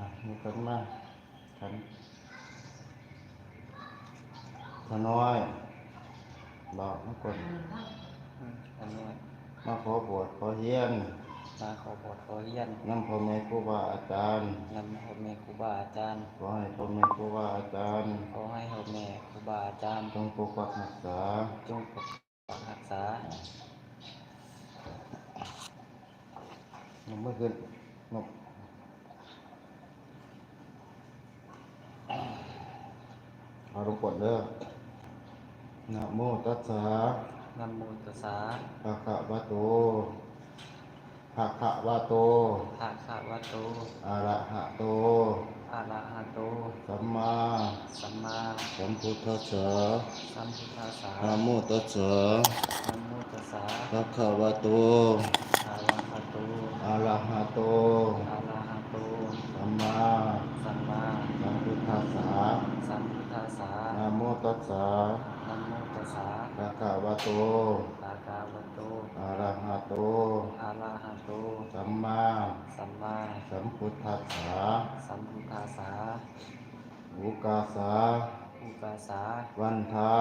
อะมีคนมาขันขน้อยบอกมากดอืมอันนี้มาขอบวชขอเฮียนมาขอบทขอเรียนนำพ่อแม่ครูบาอาจารย์นำพ่อแม่ครูบาอาจารย์ขอให้พ่อแม่ครูบาอาจารย์ขอให้พ่อแม่ครูบาอาจารย์จงปกปักรักษาจงปกปักรักษานกไม่ขึ้นนก เอาลงกดเด้อนะโมตัสสะนะโมตัสสะภะคะวะโตภะคะวะโตภะคะวะโตอะระหะโตอะระหะโต สัมมาสัมมาสัมพุทธัสสะสัมพุทธัสสะนะโมตัสสะนะโมตัสสะภะคะวะโตอะระหะโตอะระหะโตอะระหะโต สัมมาสัมมาสัมพุทธัสสะสัมพุทธั สสะนะโมตัสสะนะโมตัสสะภะคะวะโตอะระหะโตอะระหะโตอะระหะโต สัมมาสัมมาสัมพุทธัสสะสัมพุทธัสสะอุกาสาอุกาสาวันทา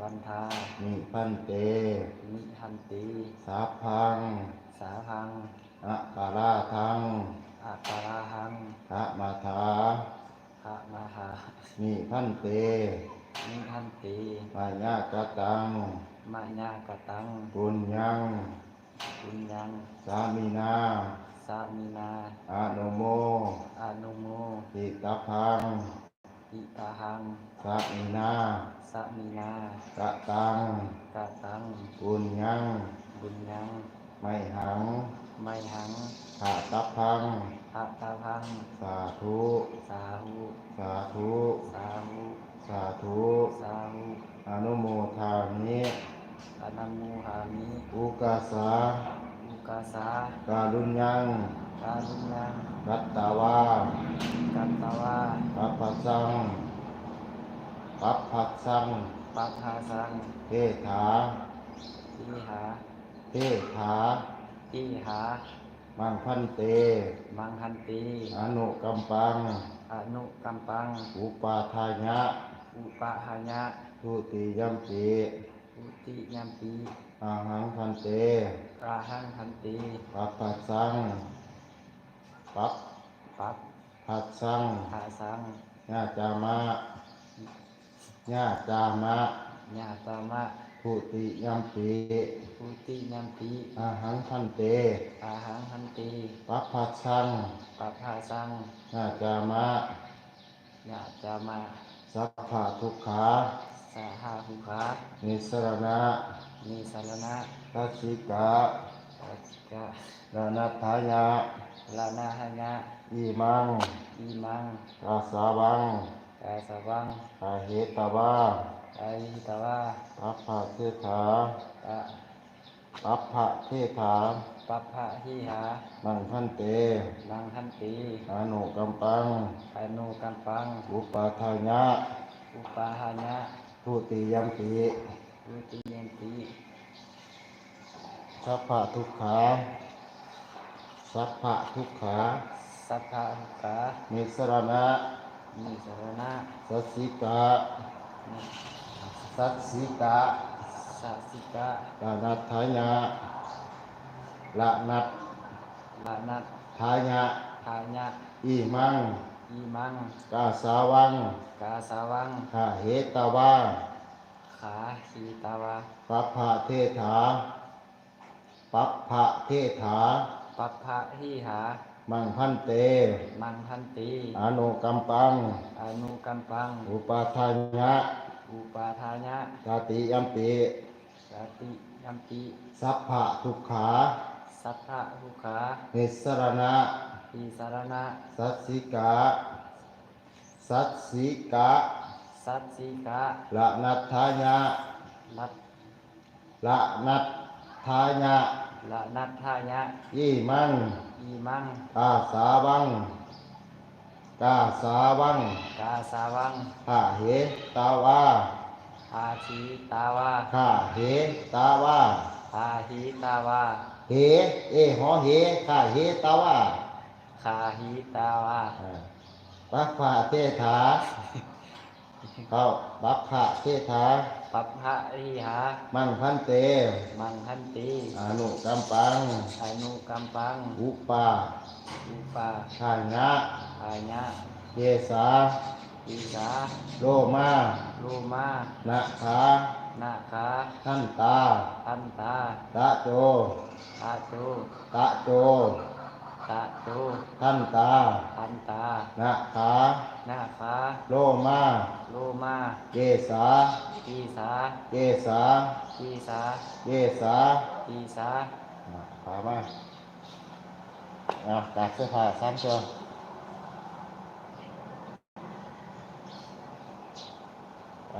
วันทานิพันเตนิหันติสาพังสาพังอะกาลาทังอาการาหังทะมาทาพระมหานิพันเตนิหันติมายากตังมัญญากตัง ปุญญัง ปุญญัง สามินาสามินาอานุโมอนุโมติตาพังอิตาหังสามินาสามินากะตัง กะตัง ปุญญัง บุญยัง ไม่หัง ไม่หังขะตาพัง อะตาพัง สาธุ สาหุสาธุ สาหุสาธุ สาหุอนุโมทามิอนัมมูหามิ อุกาสาอุกาสาการุญญังกาลุยังรัตตาวากัตตวาปัปปัสสังปัปปัสสังปัพหาสังเทถาทิหาเทถาทิหา มังพันเต มังหันติอนุกัมปัง อนุกัมปัง อุปาทายะอุปะหายะทุติยัมปิอุติยัมปีอาหังพันเตราหังหันติปัปปัสสังปัปปัพปัสสังหาสังญาจามะญาจามะ ญาตามะ ทุติยัมปิอุติยัมปีอาหังพันเตอาหังหันติปัปปัสสังปัพหาสังญาจามะญาจามะสัพพะทุกขาสาหาหุขานิสรณะนิสารณะทัสสิกะปัจจะดานัตถายะลานาหายะอิมังอิมังกาสาวังกาสวังกาเหตวา ไอตวาปัปพะเทถาตะปัปพะเทถาปัพพะหิหามังพันเตนังหันติอนุกัมปังอนุกัมปัง อุปาทายะ อุปาหายะทุติยัมปิอุติยันติสัพพะทุกขา สัพพะทุกขา สัพพะหุกานิสรณะนิสรณะสัสสิกะนิ สัสสิกะสัสสิกะลานัตถายะละนัตลานัตถายะทายะอิมังอิมังกาสาวังกาสาวังหาเหตวาขาขีตาวาปัปพะเทถาปัปพะเทถาปัพพะหิหา มังพันเต มังหันติอนุกัมปังอนุกัมปัง อุปาทายะ อุปาทายะตาติยัมปิสติยัมปิสัพพะทุกขาสัพพะหุขานิสรณะทีสารณะสัสสิกะสัสสิกะสัตสิกะละนัตถายะนัตละนัตถายะละนัตทายะยี่มังอีมังกาสาวัง กาสาวังกาสาวังข้าเหตาวาอาชีตาวาข้าเหตาวาอาหิตาวาเหเอหอเหข้าเหตาวาหคาหิตาวาอ่าปักพระเทถาเข้าปักพระเทถาปัปพะริหา มั่งพันเต มังคันติอนุกัมปังอนุกัมปัง อุปา อุปาทานงะอายะเยสาอิสาโลมาลูมานะขานาคาท่านตาทันตาตะโจตาโจตะโจตาโจท่านตาทันตานะขานาคาโลมาลูมาเยสาอีสาเยสาอีสาเยสาอีสาอะพามา อะตัดเสื้อผ้าสามตัวไป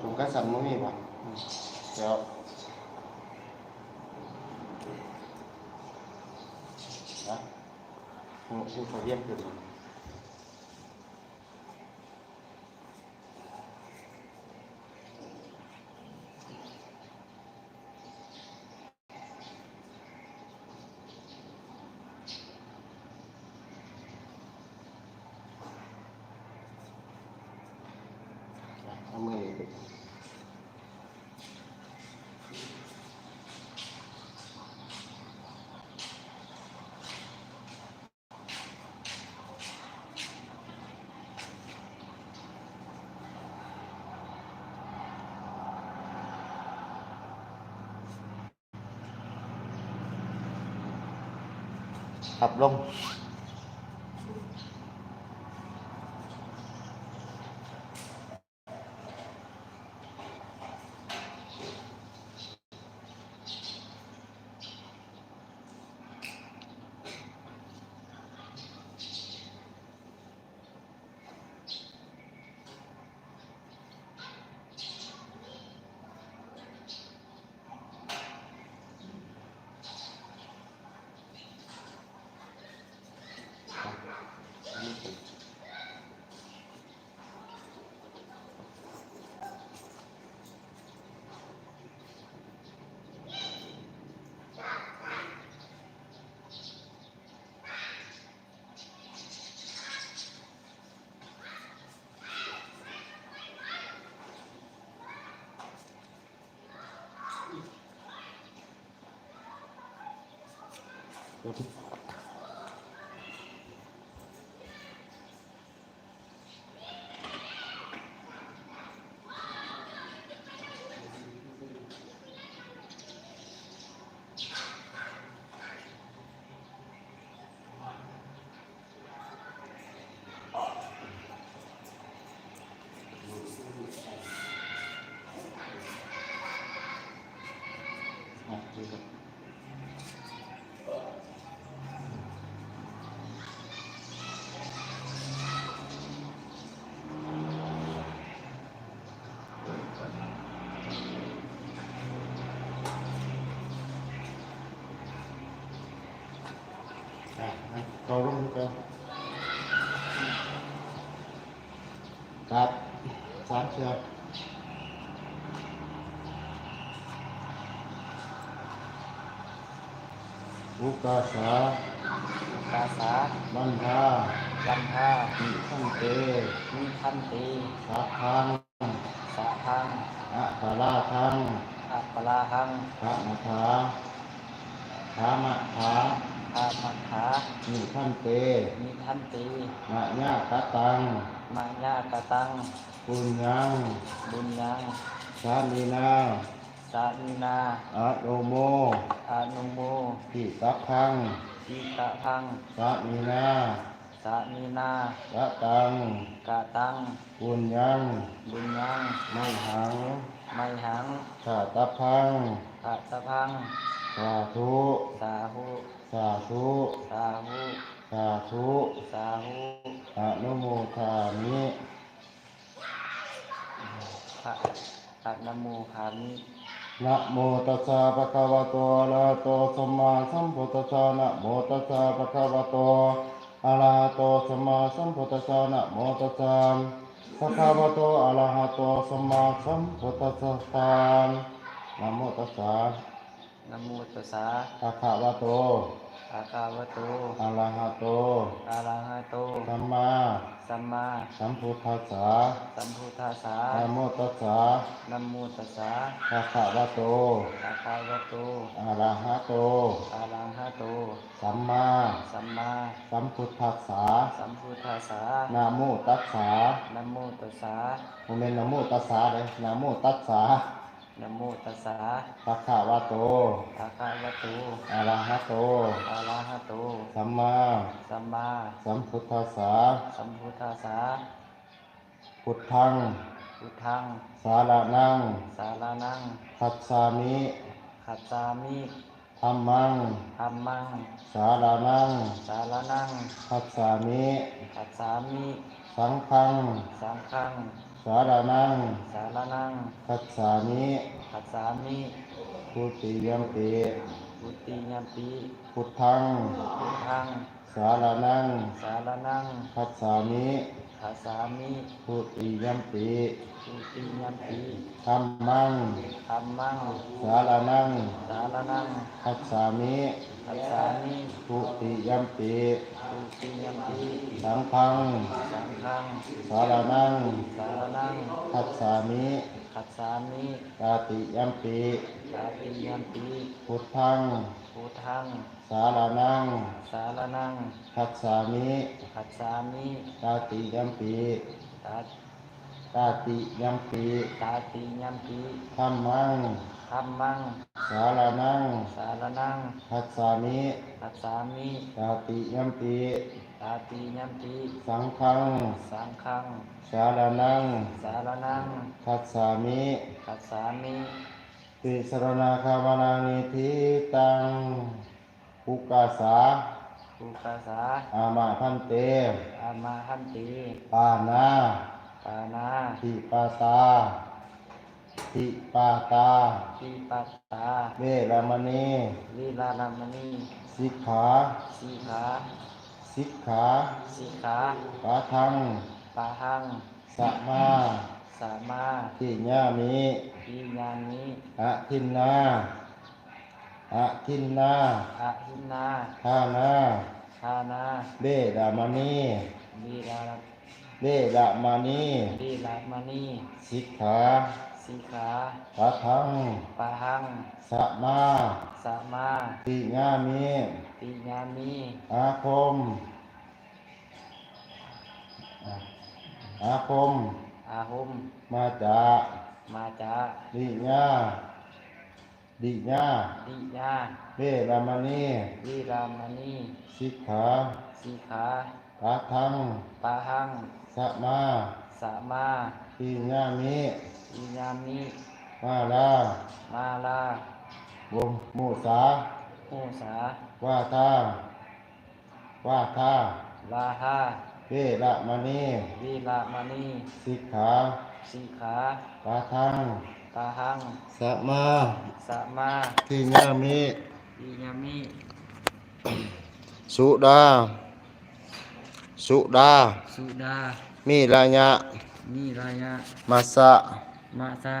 ถุงกระสันมั้มีป่ะอืมเดี๋ยวนะอืมคือเขาเยี่ยมขึ้น เอามือปิด ขับ ล อะอะเข้าร่มกันครับสามเชือกอุกาสากาสาบันทาลัมพานิสันเตนิคันติสาทังสะทังอะปาราทังอัปปลาหังพระนาถาธามะถาอามัคขานิสันเตนิคันติมะญะกะตังมัญญากตัง ปุญญังบุญยังสาลีนาสานินาอะโลโมอานุโมทิสัพพังอิตะพังสาลีนาสานินากะตัง กะตัง ปุญญังบุญยังไม่หังไมหังชาตพังอัตพัง สาธุ สาหุ สาธุสาหุสาธุสาหุอนุโมทามิพระอะนะโมคามินะโมตัสสะภะคะวะโตอะระหะโตสัมมาสัมพุทธัสสะนะโมตัสสะภะคะวะโตออะระหะโตสัมมาสัมพุทธัสสะนะโมตัสสะภะคะวะโตอะระหะโตสัมมาสัมพุทธัสสะนะโมตัสสะ นะโมตัสสะภะคะวะโตอะคะวะโตอะระหะโตอะระหะโต สัมมาสัมมาสัมพุทธัสสะสัมพุทธัสสะนะโมตัสสะนะโมตัสสะภะคะวะโตอะคะวะโตอะระหะโตอะระหะโต สัมมาสัมมาสัมพุทธัสสะสัมพุทธัสสะนะโมตัสสะนะโมตัสสะโมเมนนะโมตัสสะเลยนะโมตัสสะ นะโมตัสสะภะคะวะโตอะคะวะโตอะระหะโตอะระหะโต สัมมาสัมมาสัมพุทธัสสะสัมพุทธัสสะพุทธัง พุทธัง สารนัง สารนังคัจฉามิขัตสามิธัมมังธัมมัง สารนัง สารนังคัจฉามิขัตสามิ สังฆัง สังฆัง สารนัง สารนังคัจฉามิขัตสามิพุติยัมปิ บุติยัมปิพุทธัง พุทธัง สารนัง สารนังคัจฉามิขัตสามิพุติยัมปิบุติยัมปิธัมมังธัมมัง สารนัง สารนังคัจฉามิขัตสามิพุติยัมปิบุติยัมปิสังฆัง สังฆัง สารนัง สารนังคัจฉามิขัตสามิตาติยัมปิสาติยัมปิพุทธังพุทธัง สารนัง สารนังคัจฉามิขัตสามิตาติยัมปิตาตาติยัมปิตาติยัมปิธัมมังธัมมัง สารนังสารนังคัจฉามิขัตสามิตาติยัมปิตาติยัมปิสังฆัง สังฆัง สารนังสารนังคัจฉามิขัตสามิติสรณาคามานานิทิตัง ปุกกาสาภูกาสา อามาพันเต อามาหันติปานาปานาทิปาตาทิปาตาปิปัตตาเวรมณีวิลานามณีสิกขาสีขาสิกขาสีขาปาทังปาหังสัมมาสามาทิญามิปิญามิอะทินนา อะทินนาอะหินาทานา ทานาเวรมณีวิลาเวรมณีวิลามณีสิกขาสีขาปาทังปาหังสัมมาสามาทิญามิปิญามิอาคมอาคมอาหุมมาจากมาจาดิญา ดิญาดิยาเวรามณีวิรามณีสิกขาสีขาปาทังปาหังสัมมาสามาทิญามิปิญามิมาลามาลาวงมุสาหูสาว่าทาว่าทาลาหาเวรามณีวิลามณีสิกขาสีขาปาทัง ปาหังสัมมาสามาทิญามิปิญามิสุดา สุดา สุดา มีรายะ นิรายะมัสสะมาสะ